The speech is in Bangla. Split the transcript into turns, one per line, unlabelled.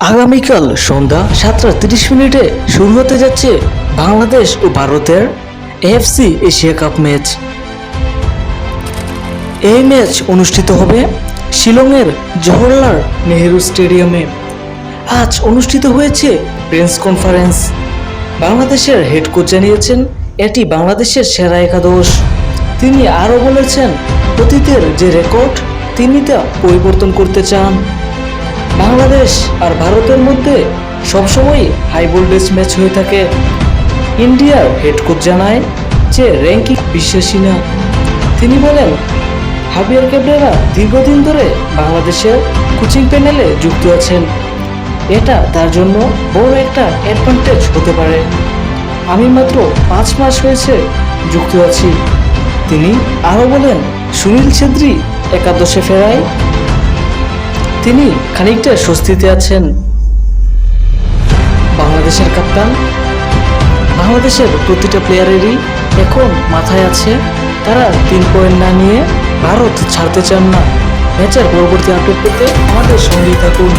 আগামীকাল সন্ধ্যা সাতটা তিরিশ মিনিটে শুরু হতে যাচ্ছে বাংলাদেশ ও ভারতের এএফসি এশিয়া কাপ ম্যাচ। এই ম্যাচ অনুষ্ঠিত হবে শিলংয়ের জওহরলাল নেহেরু স্টেডিয়ামে। আজ অনুষ্ঠিত হয়েছে প্রেস কনফারেন্স। বাংলাদেশের হেড কোচ জানিয়েছেন, এটি বাংলাদেশের সেরা একাদশ। তিনি আরও বলেছেন, অতীতের যে রেকর্ড, তিনি তা পরিবর্তন করতে চান। বাংলাদেশ আর ভারতের মধ্যে সবসময় হাই ভোল্টেজ ম্যাচ হয়ে থাকে। ইন্ডিয়ার হেড কোচ জানায় যে র্যাঙ্কিং বিশ্বাসী না। তিনি বলেন, হাবিয়ার ক্যাবরেরা দীর্ঘদিন ধরে বাংলাদেশের কোচিং প্যানেলে যুক্ত আছেন। এটা তার জন্য বড় একটা অ্যাডভান্টেজ হতে পারে। আমি মাত্র পাঁচ মাস হয়েছে যুক্ত আছি। তিনি আরও বলেন, সুনীল ছেত্রী একাদশে ফেরায় তিনি খানিকটা স্বস্তিতে আছেন। বাংলাদেশের কাপ্তান, বাংলাদেশের প্রতিটা প্লেয়ারেরই এখন মাথায় আছে, তারা তিন পয়েন্ট না নিয়ে ভারত ছাড়তে চান না। ম্যাচের পরবর্তী আপডেট পেতে আমাদের সঙ্গেই থাকুন।